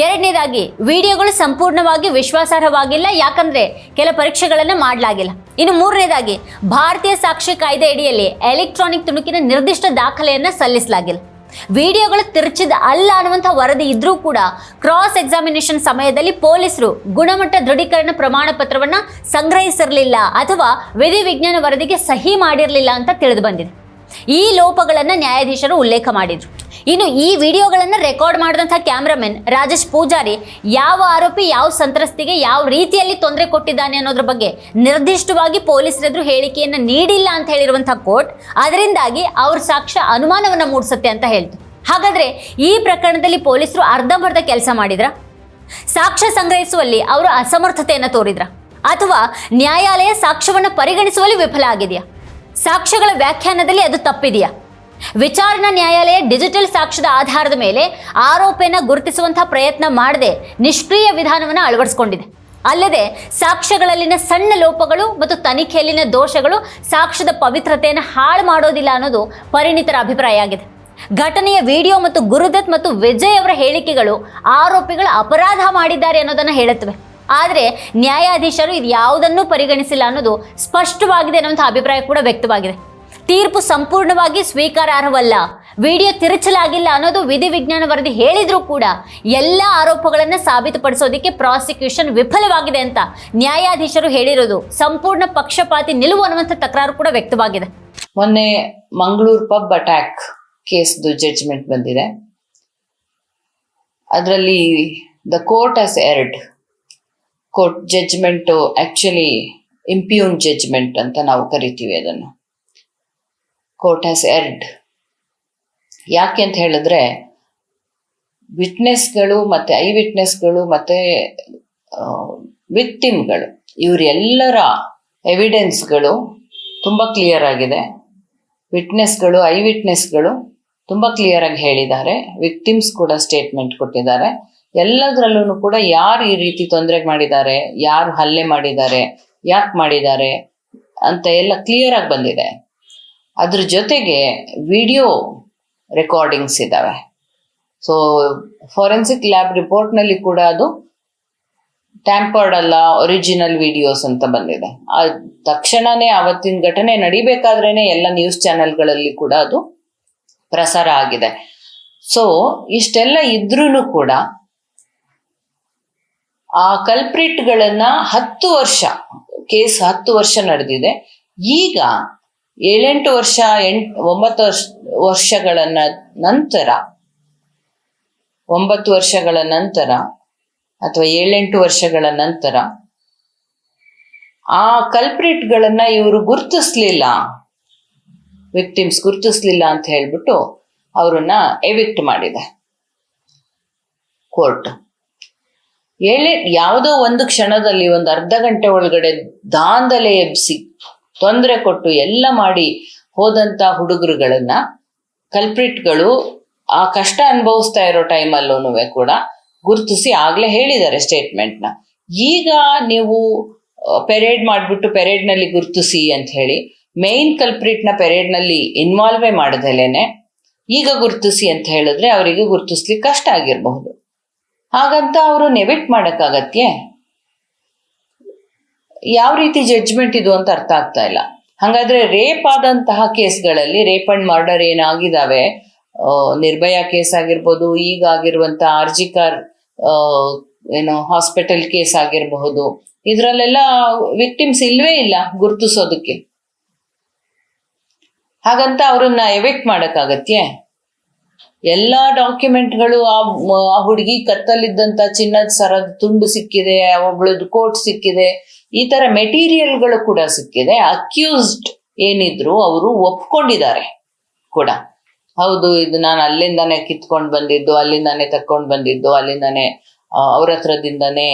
ಎರಡನೇದಾಗಿ, ವಿಡಿಯೋಗಳು ಸಂಪೂರ್ಣವಾಗಿ ವಿಶ್ವಾಸಾರ್ಹವಾಗಿಲ್ಲ, ಯಾಕಂದ್ರೆ ಕೆಲ ಪರೀಕ್ಷೆಗಳನ್ನು ಮಾಡಲಾಗಿಲ್ಲ. ಇನ್ನು ಮೂರನೇದಾಗಿ, ಭಾರತೀಯ ಸಾಕ್ಷಿ ಕಾಯ್ದೆ ಅಡಿಯಲ್ಲಿ ಎಲೆಕ್ಟ್ರಾನಿಕ್ ತುಣುಕಿನ ನಿರ್ದಿಷ್ಟ ದಾಖಲೆಯನ್ನು ಸಲ್ಲಿಸಲಾಗಿಲ್ಲ. ವಿಡಿಯೋಗಳು ತಿರುಚಿದ ಅಲ್ಲ ಅನ್ನುವಂಥ ವರದಿ ಇದ್ರೂ ಕೂಡ ಕ್ರಾಸ್ ಎಕ್ಸಾಮಿನೇಷನ್ ಸಮಯದಲ್ಲಿ ಪೊಲೀಸರು ಗುಣಮಟ್ಟ ದೃಢೀಕರಣ ಪ್ರಮಾಣ ಪತ್ರವನ್ನು ಸಂಗ್ರಹಿಸಿರಲಿಲ್ಲ ಅಥವಾ ವಿಧಿವಿಜ್ಞಾನ ವರದಿಗೆ ಸಹಿ ಮಾಡಿರಲಿಲ್ಲ ಅಂತ ತಿಳಿದು ಬಂದಿದೆ. ಈ ಲೋಪಗಳನ್ನು ನ್ಯಾಯಾಧೀಶರು ಉಲ್ಲೇಖ ಮಾಡಿದ್ರು. ಇನ್ನು ಈ ವಿಡಿಯೋಗಳನ್ನು ರೆಕಾರ್ಡ್ ಮಾಡಿದಂಥ ಕ್ಯಾಮ್ರಾಮನ್ ರಾಜೇಶ್ ಪೂಜಾರಿ ಯಾವ ಆರೋಪಿ, ಯಾವ ಸಂತ್ರಸ್ತಿಗೆ ಯಾವ ರೀತಿಯಲ್ಲಿ ತೊಂದರೆ ಕೊಟ್ಟಿದ್ದಾನೆ ಅನ್ನೋದ್ರ ಬಗ್ಗೆ ನಿರ್ದಿಷ್ಟವಾಗಿ ಪೊಲೀಸರೆದುರು ಹೇಳಿಕೆಯನ್ನು ನೀಡಿಲ್ಲ ಅಂತ ಹೇಳಿರುವಂಥ ಕೋರ್ಟ್, ಅದರಿಂದಾಗಿ ಅವ್ರ ಸಾಕ್ಷ್ಯ ಅನುಮಾನವನ್ನು ಮೂಡಿಸುತ್ತೆ ಅಂತ ಹೇಳ್ತು. ಹಾಗಾದ್ರೆ ಈ ಪ್ರಕರಣದಲ್ಲಿ ಪೊಲೀಸರು ಅರ್ಧಂಬರ್ಧ ಕೆಲಸ ಮಾಡಿದ್ರ? ಸಾಕ್ಷ್ಯ ಸಂಗ್ರಹಿಸುವಲ್ಲಿ ಅವರು ಅಸಮರ್ಥತೆಯನ್ನು ತೋರಿದ್ರ? ಅಥವಾ ನ್ಯಾಯಾಲಯ ಸಾಕ್ಷ್ಯವನ್ನು ಪರಿಗಣಿಸುವಲ್ಲಿ ವಿಫಲ ಆಗಿದೆಯಾ? ಸಾಕ್ಷ್ಯಗಳ ವ್ಯಾಖ್ಯಾನದಲ್ಲಿ ಅದು ತಪ್ಪಿದೆಯಾ? ವಿಚಾರಣಾ ನ್ಯಾಯಾಲಯ ಡಿಜಿಟಲ್ ಸಾಕ್ಷ್ಯದ ಆಧಾರದ ಮೇಲೆ ಆರೋಪಿಯನ್ನು ಗುರುತಿಸುವಂತಹ ಪ್ರಯತ್ನ ಮಾಡದೆ ನಿಷ್ಕ್ರಿಯ ವಿಧಾನವನ್ನು ಅಳವಡಿಸಿಕೊಂಡಿದೆ. ಅಲ್ಲದೆ ಸಾಕ್ಷ್ಯಗಳಲ್ಲಿನ ಸಣ್ಣ ಲೋಪಗಳು ಮತ್ತು ತನಿಖೆಯಲ್ಲಿನ ದೋಷಗಳು ಸಾಕ್ಷ್ಯದ ಪವಿತ್ರತೆಯನ್ನು ಹಾಳು ಮಾಡೋದಿಲ್ಲ ಅನ್ನೋದು ಪರಿಣಿತರ ಅಭಿಪ್ರಾಯ ಆಗಿದೆ. ಘಟನೆಯ ವಿಡಿಯೋ ಮತ್ತು ಗುರುದತ್ ಮತ್ತು ವಿಜಯ್ ಅವರ ಹೇಳಿಕೆಗಳು ಆರೋಪಿಗಳು ಅಪರಾಧ ಮಾಡಿದ್ದಾರೆ ಅನ್ನೋದನ್ನು ಹೇಳುತ್ತವೆ. ಆದರೆ ನ್ಯಾಯಾಧೀಶರು ಇದು ಯಾವುದನ್ನೂ ಪರಿಗಣಿಸಿಲ್ಲ ಅನ್ನೋದು ಸ್ಪಷ್ಟವಾಗಿದೆ ಅನ್ನುವಂಥ ಅಭಿಪ್ರಾಯ ಕೂಡ ವ್ಯಕ್ತವಾಗಿದೆ. ತೀರ್ಪು ಸಂಪೂರ್ಣವಾಗಿ ಸ್ವೀಕಾರಾರ್ಹವಲ್ಲ. ವಿಡಿಯೋ ತಿರುಚಲಾಗಿಲ್ಲ ಅನ್ನೋದು ವಿಧಿವಿಜ್ಞಾನ ವರದಿ ಹೇಳಿದರೂ ಕೂಡ ಎಲ್ಲ ಆರೋಪಗಳನ್ನು ಸಾಬೀತುಪಡಿಸೋದಕ್ಕೆ ಪ್ರಾಸಿಕ್ಯೂಷನ್ ವಿಫಲವಾಗಿದೆ ಅಂತ ನ್ಯಾಯಾಧೀಶರು ಹೇಳಿರೋದು. ಸಂಪೂರ್ಣ ಪಕ್ಷಪಾತಿ ನಿಲುವು ಅನ್ನುವಂಥ ತಕರಾರು ಕೂಡ ವ್ಯಕ್ತವಾಗಿದೆ. ಮೊನ್ನೆ ಮಂಗಳೂರು ಪಬ್ ಅಟ್ಯಾಕ್ ಕೇಸ್ದು ಜಡ್ಜ್ಮೆಂಟ್ ಬಂದಿದೆ. ಅದರಲ್ಲಿ ದ ಕೋರ್ಟ್ ಆಸ್ ಎರಡ್ court judgement actually impugn judgement ಅಂತ ನಾವು ಕರಿತೀವಿ ಅದನ್ನು. ಕೋರ್ಟ್ ಹ್ಯಾಸ್ ಎರ್ಡ್ ಯಾಕೆ ಅಂತ ಹೇಳಿದ್ರೆ ವಿಟ್ನೆಸ್ಗಳು ಮತ್ತೆ ಐ ವಿಟ್ನೆಸ್ಗಳು ಮತ್ತೆ ವಿಕ್ಟಿಮ್ಗಳು ಇವರೆಲ್ಲರ ಎವಿಡೆನ್ಸ್ಗಳು ತುಂಬ ಕ್ಲಿಯರ್ ಆಗಿದೆ. ವಿಟ್ನೆಸ್ಗಳು ಐ ವಿಟ್ನೆಸ್ಗಳು ತುಂಬ ಕ್ಲಿಯರ್ ಆಗಿ ಹೇಳಿದ್ದಾರೆ. ವಿಕ್ಟಿಮ್ಸ್ ಕೂಡ ಸ್ಟೇಟ್ಮೆಂಟ್ ಕೊಟ್ಟಿದ್ದಾರೆ. ಎಲ್ಲದರಲ್ಲೂ ಕೂಡ ಯಾರು ಈ ರೀತಿ ತೊಂದರೆ ಮಾಡಿದ್ದಾರೆ, ಯಾರು ಹಲ್ಲೆ ಮಾಡಿದ್ದಾರೆ, ಯಾಕೆ ಮಾಡಿದ್ದಾರೆ ಅಂತ ಎಲ್ಲ ಕ್ಲಿಯರ್ ಆಗಿ ಬಂದಿದೆ. ಅದ್ರ ಜೊತೆಗೆ ವಿಡಿಯೋ ರೆಕಾರ್ಡಿಂಗ್ಸ್ ಇದ್ದಾವೆ ಸೊ ಫಾರೆನ್ಸಿಕ್ ಲ್ಯಾಬ್ ರಿಪೋರ್ಟ್ನಲ್ಲಿ ಕೂಡ ಅದು ಟ್ಯಾಂಪರ್ಡ್ ಅಲ್ಲ ಒರಿಜಿನಲ್ ವಿಡಿಯೋಸ್ ಅಂತ ಬಂದಿದೆ. ಆ ತಕ್ಷಣನೇ ಅವತ್ತಿನ ಘಟನೆ ನಡಿಬೇಕಾದ್ರೇನೆ ಎಲ್ಲ ನ್ಯೂಸ್ ಚಾನೆಲ್ಗಳಲ್ಲಿ ಕೂಡ ಅದು ಪ್ರಸಾರ ಆಗಿದೆ. ಸೊ ಇಷ್ಟೆಲ್ಲ ಇದ್ರೂ ಕೂಡ ಆ ಕಲ್ಪ್ರಿಟ್ಗಳನ್ನ ಹತ್ತು ವರ್ಷ, ಕೇಸ್ ಹತ್ತು ವರ್ಷ ನಡೆದಿದೆ. ಈಗ ಏಳೆಂಟು ವರ್ಷ, ಎಂಟ್, ಒಂಬತ್ತು ವರ್ಷ ವರ್ಷಗಳ ನಂತರ, ಒಂಬತ್ತು ವರ್ಷಗಳ ನಂತರ ಅಥವಾ ಏಳೆಂಟು ವರ್ಷಗಳ ನಂತರ ಆ ಕಲ್ಪ್ರಿಟ್ಗಳನ್ನ ಇವರು ಗುರ್ತಿಸ್ಲಿಲ್ಲ. ವಿಕ್ಟಿಮ್ಸ್ ಗುರ್ತಿಸ್ಲಿಲ್ಲ ಅಂತ ಹೇಳ್ಬಿಟ್ಟು ಅವರನ್ನ ಎವಿಕ್ಟ್ ಮಾಡಿದೆ. ಕೋರ್ಟ್. ಏಳೆ ಯಾವುದೋ ಒಂದು ಕ್ಷಣದಲ್ಲಿ ಒಂದು ಅರ್ಧ ಗಂಟೆ ಒಳಗಡೆ ದಾಂದಲೆ ಎಬ್ಸಿ ತೊಂದರೆ ಕೊಟ್ಟು ಎಲ್ಲ ಮಾಡಿ ಹೋದಂತ ಹುಡುಗರುಗಳನ್ನ ಕಲ್ಪ್ರಿಟ್ಗಳು ಆ ಕಷ್ಟ ಅನುಭವಿಸ್ತಾ ಇರೋ ಟೈಮಲ್ಲೂ ಕೂಡ ಗುರುತಿಸಿ ಆಗ್ಲೇ ಹೇಳಿದ್ದಾರೆ ಸ್ಟೇಟ್ಮೆಂಟ್ನ ಈಗ ನೀವು ಪೆರೇಡ್ ಮಾಡಿಬಿಟ್ಟು ಪೆರೇಡ್ನಲ್ಲಿ ಗುರುತಿಸಿ ಅಂತ ಹೇಳಿ ಮೇನ್ ಕಲ್ಪ್ರಿಟ್ನ ಪೆರೇಡ್ನಲ್ಲಿ ಇನ್ವಾಲ್ವೇ ಮಾಡದಲೇನೆ ಈಗ ಗುರುತಿಸಿ ಅಂತ ಹೇಳಿದ್ರೆ ಅವರಿಗೆ ಗುರುತಿಸ್ಲಿಕ್ಕೆ ಕಷ್ಟ ಆಗಿರಬಹುದು. ಹಾಗಂತ ಅವರು ನೆವೆಟ್ ಮಾಡೋಕ್ಕಾಗತ್ತೆ ಯಾವ ರೀತಿ ಜಡ್ಜ್ಮೆಂಟ್ ಇದು ಅಂತ ಅರ್ಥ ಆಗ್ತಾ ಇಲ್ಲ. ಹಾಗಾದ್ರೆ ರೇಪ್ ಆದಂತಹ ಕೇಸ್ಗಳಲ್ಲಿ ರೇಪ್ ಅಂಡ್ ಮರ್ಡರ್ ಏನಾಗಿದಾವೆ? ನಿರ್ಭಯ ಕೇಸ್ ಆಗಿರ್ಬೋದು, ಈಗ ಆಗಿರುವಂತ ಆರ್ಜಿಕಾರ್ ಏನು ಹಾಸ್ಪಿಟಲ್ ಕೇಸ್ ಆಗಿರಬಹುದು. ಇದರಲ್ಲೆಲ್ಲ ವಿಕ್ಟಿಮ್ಸ್ ಇಲ್ವೇ ಇಲ್ಲ ಗುರುತಿಸೋದಕ್ಕೆ. ಹಾಗಂತ ಅವ್ರನ್ನ ಎವೆಕ್ಟ್ ಮಾಡಕ್ಕಾಗತ್ಯೆ? ಎಲ್ಲಾ ಡಾಕ್ಯುಮೆಂಟ್ಗಳು ಆ ಹುಡುಗಿ ಕತ್ತಲ್ಲಿದ್ದಂತ ಚಿನ್ನದ ಸರದ ತುಂಡು ಸಿಕ್ಕಿದೆ, ಒಬ್ಳದ್ದು ಕೋಟ್ ಸಿಕ್ಕಿದೆ, ಈ ತರ ಮೆಟೀರಿಯಲ್ಗಳು ಕೂಡ ಸಿಕ್ಕಿದೆ. ಅಕ್ಯೂಸ್ಡ್ ಏನಿದ್ರು ಅವರು ಒಪ್ಕೊಂಡಿದ್ದಾರೆ ಕೂಡ. ಹೌದು, ಇದು ನಾನು ಅಲ್ಲಿಂದಾನೆ ಕಿತ್ಕೊಂಡು ಬಂದಿದ್ದು, ಅಲ್ಲಿಂದಾನೆ ತಕ್ಕೊಂಡು ಬಂದಿದ್ದು, ಅಲ್ಲಿಂದಾನೆ ಅವ್ರ ಹತ್ರದಿಂದಾನೇ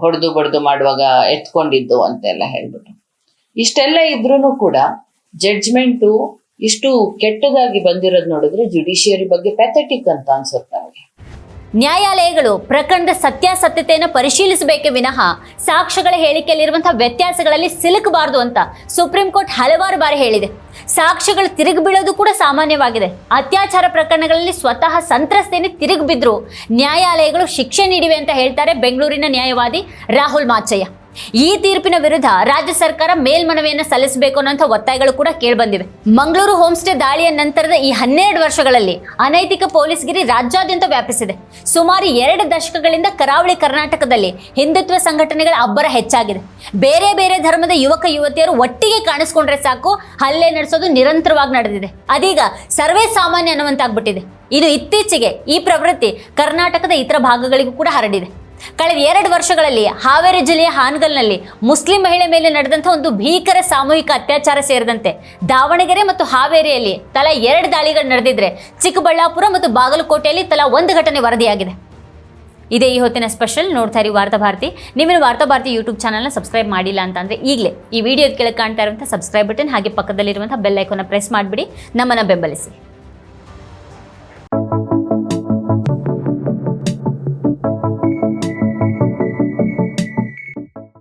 ಹೊಡೆದು ಬಡ್ದು ಮಾಡುವಾಗ ಎತ್ಕೊಂಡಿದ್ದು ಅಂತೆಲ್ಲ ಹೇಳ್ಬಿಟ್ಟು. ಇಷ್ಟೆಲ್ಲ ಇದ್ರೂ ಕೂಡ ಜಡ್ಜ್ಮೆಂಟು ಇಷ್ಟು ಕೆಟ್ಟದಾಗಿ ಬಂದಿರೋದು ನೋಡಿದ್ರೆ ಜುಡಿಷಿಯರಿ ಬಗ್ಗೆ ಪ್ಯಾಥೆಟಿಕ್ ಅಂತ ಅನ್ಸುತ್ತೆ ನ್ಯಾಯಾಲಯಗಳು ಪ್ರಕರಣದ ಸತ್ಯಾಸತ್ಯತೆಯನ್ನು ಪರಿಶೀಲಿಸಬೇಕೆ ವಿನಃ ಸಾಕ್ಷ್ಯಗಳ ಹೇಳಿಕೆಯಲ್ಲಿರುವಂತಹ ವ್ಯತ್ಯಾಸಗಳಲ್ಲಿ ಸಿಲುಕಬಾರದು ಅಂತ ಸುಪ್ರೀಂ ಕೋರ್ಟ್ ಹಲವಾರು ಬಾರಿ ಹೇಳಿದೆ. ಸಾಕ್ಷ್ಯಗಳು ತಿರುಗಿ ಬೀಳೋದು ಕೂಡ ಸಾಮಾನ್ಯವಾಗಿದೆ. ಅತ್ಯಾಚಾರ ಪ್ರಕರಣಗಳಲ್ಲಿ ಸ್ವತಃ ಸಂತ್ರಸ್ತೇನೆ ತಿರುಗಿ ಬಿದ್ರು ನ್ಯಾಯಾಲಯಗಳು ಶಿಕ್ಷೆ ನೀಡಿವೆ ಅಂತ ಹೇಳ್ತಾರೆ ಬೆಂಗಳೂರಿನ ನ್ಯಾಯವಾದಿ ರಾಹುಲ್ ಮಾಚಯ್ಯ. ಈ ತೀರ್ಪಿನ ವಿರುದ್ಧ ರಾಜ್ಯ ಸರ್ಕಾರ ಮೇಲ್ಮನವಿಯನ್ನು ಸಲ್ಲಿಸಬೇಕು ಅನ್ನೋಂಥ ಒತ್ತಾಯಗಳು ಕೂಡ ಕೇಳಿಬಂದಿವೆ. ಮಂಗಳೂರು ಹೋಮ್ ಸ್ಟೇ ದಾಳಿಯ ನಂತರದ ಈ ಹನ್ನೆರಡು ವರ್ಷಗಳಲ್ಲಿ ಅನೈತಿಕ ಪೊಲೀಸ್ಗಿರಿ ರಾಜ್ಯಾದ್ಯಂತ ವ್ಯಾಪಿಸಿದೆ. ಸುಮಾರು ಎರಡು ದಶಕಗಳಿಂದ ಕರಾವಳಿ ಕರ್ನಾಟಕದಲ್ಲಿ ಹಿಂದುತ್ವ ಸಂಘಟನೆಗಳ ಅಬ್ಬರ ಹೆಚ್ಚಾಗಿದೆ. ಬೇರೆ ಬೇರೆ ಧರ್ಮದ ಯುವಕ ಯುವತಿಯರು ಒಟ್ಟಿಗೆ ಕಾಣಿಸ್ಕೊಂಡ್ರೆ ಸಾಕು, ಹಲ್ಲೆ ನಡೆಸೋದು ನಿರಂತರವಾಗಿ ನಡೆದಿದೆ. ಅದೀಗ ಸರ್ವೇ ಸಾಮಾನ್ಯ ಅನ್ನುವಂತಾಗ್ಬಿಟ್ಟಿದೆ. ಇದು ಇತ್ತೀಚೆಗೆ ಈ ಪ್ರವೃತ್ತಿ ಕರ್ನಾಟಕದ ಇತರ ಭಾಗಗಳಿಗೂ ಕೂಡ ಹರಡಿದೆ. ಕಳೆದ ಎರಡು ವರ್ಷಗಳಲ್ಲಿ ಹಾವೇರಿ ಜಿಲ್ಲೆಯ ಹಾನಗಲ್ನಲ್ಲಿ ಮುಸ್ಲಿಂ ಮಹಿಳೆ ಮೇಲೆ ನಡೆದಂಥ ಒಂದು ಭೀಕರ ಸಾಮೂಹಿಕ ಅತ್ಯಾಚಾರ ಸೇರಿದಂತೆ ದಾವಣಗೆರೆ ಮತ್ತು ಹಾವೇರಿಯಲ್ಲಿ ತಲಾ ಎರಡು ದಾಳಿಗಳು ನಡೆದಿದ್ರೆ ಚಿಕ್ಕಬಳ್ಳಾಪುರ ಮತ್ತು ಬಾಗಲಕೋಟೆಯಲ್ಲಿ ತಲಾ ಒಂದು ಘಟನೆ ವರದಿಯಾಗಿದೆ. ಇದೇ ಈ ಹೊತ್ತಿನ ಸ್ಪೆಷಲ್ ನೋಡ್ತಾ ಇರಿ ವಾರ್ತಾಭಾರತಿ ನಿಮ್ಮನ್ನು ವಾರ್ತಾ ಭಾರತಿ ಯೂಟ್ಯೂಬ್ ಚಾನಲ್ನ ಸಬ್ಸ್ಕ್ರೈಬ್ ಮಾಡಿಲ್ಲ ಅಂತಂದರೆ ಈಗಲೇ ಈ ವಿಡಿಯೋದ ಕೆಳಗೆ ಕಾಣ್ತಾ ಇರುವಂಥ ಸಬ್ಸ್ಕ್ರೈಬ್ ಬಟನ್ ಹಾಗೆ ಪಕ್ಕದಲ್ಲಿರುವಂಥ ಬೆಲ್ ಐಕೋನ ಪ್ರೆಸ್ ಮಾಡಿಬಿಡಿ. ನಮ್ಮನ್ನು ಬೆಂಬಲಿಸಿ.